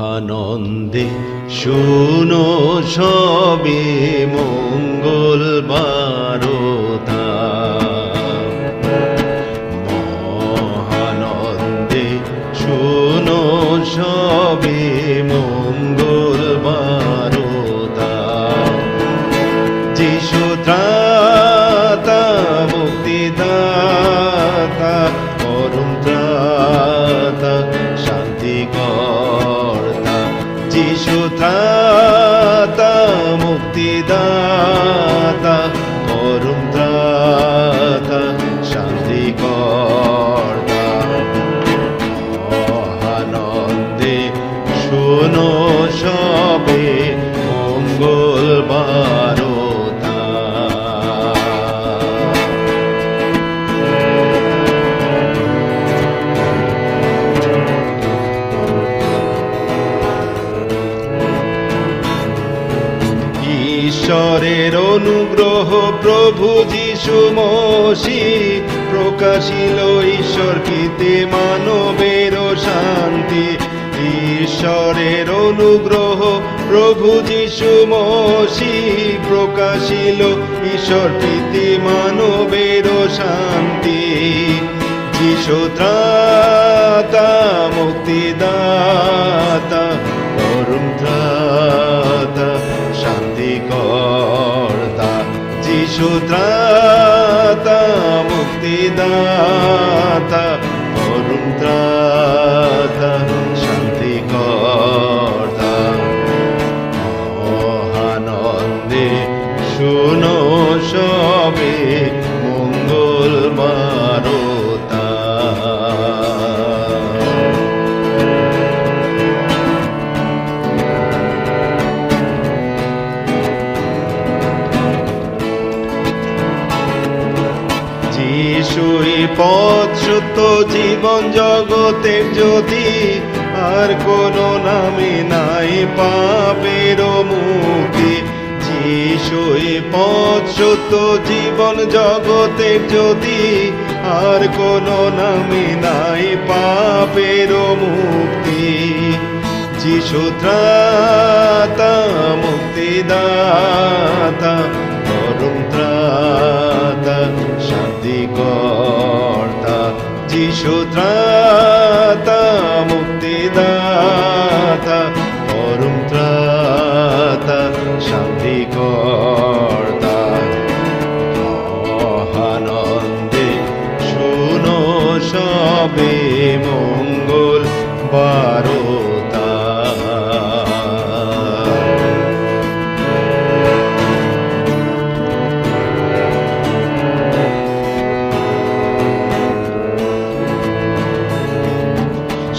মহানন্দে শুনো সবে মঙ্গল মুক্তিদাতা ঈশ্বরের অনুগ্রহ প্রভু যিশু মসি, প্রকাশিল ঈশ্বর কীতে মানবের শান্তি। ঈশ্বরের অনুগ্রহ প্রভু যিশু মসি, প্রকাশিল ঈশ্বর কীতে মানবের শান্তি। যিশু ত্রাতা মুক্তিদাতা করুণ ত্রাতা শান্তি কর্তা মহানন্দে শুনো পথ সত্য জীবন জগতের যদি আর কোনো নামে নাই পাপের মুক্তি। যিশুই পথ সত্য জীবন জগতের যদি আর কোনো নামে নাই পাপের মুক্তি। যিশু ত্রাতা, মুক্তিদাতা যিশু ত্রাতা মুক্তিদাতা পরম ত্রাতা শান্তি কর্তা মহানন্দে শুনো সবে মঙ্গল বারতা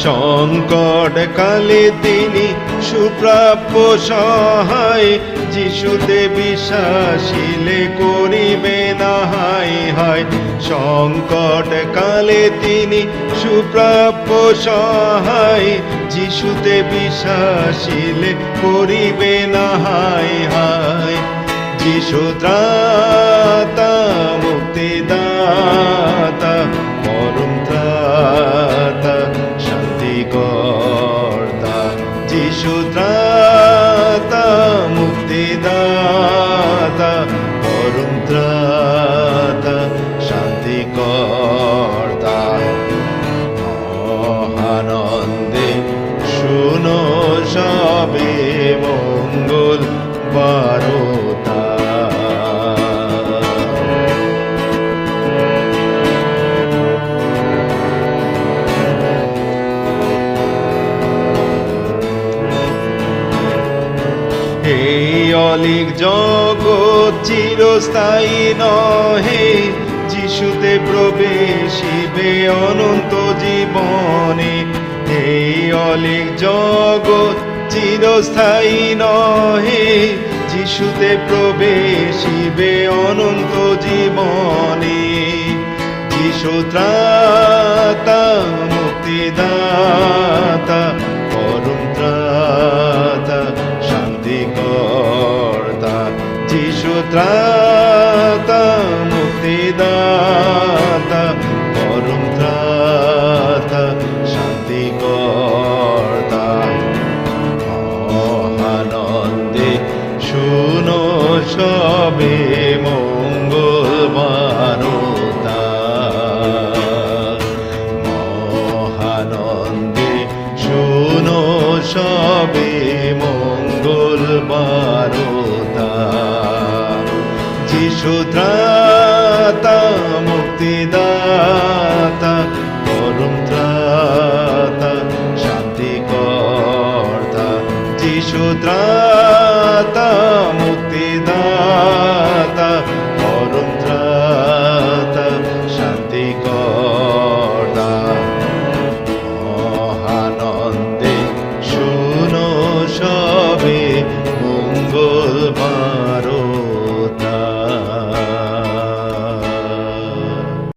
সংকট কালে তিনি সুপ্রাপ্য সহায়, যিশুতে বিশ্বাসিলে করিবে না হাই হায়। সংকট কালে তিনি সুপ্রাপ্য সহায়, যিশুতে বিশ্বাসিলে করিবে না হাই হায়। যিশু ত্রাতা মুক্তিদাতা অলিক জগৎ চিরস্থায়ী নহে যিশুতে প্রবেশিবে অনন্ত জীবনে। এই অলিক জগৎ চিরস্থায়ী নহে যিশুতে প্রবেশিবে অনন্ত জীবনে। যিশুত্রাতা মুক্তিদাতা পরম ত্রাতা শান্তি কর্তা সবে মঙ্গল বারতা। যিশু ত্রাতা মুক্তিদাতা পরম ত্রাতা শান্তি কর্তা যিশু ত্রাতা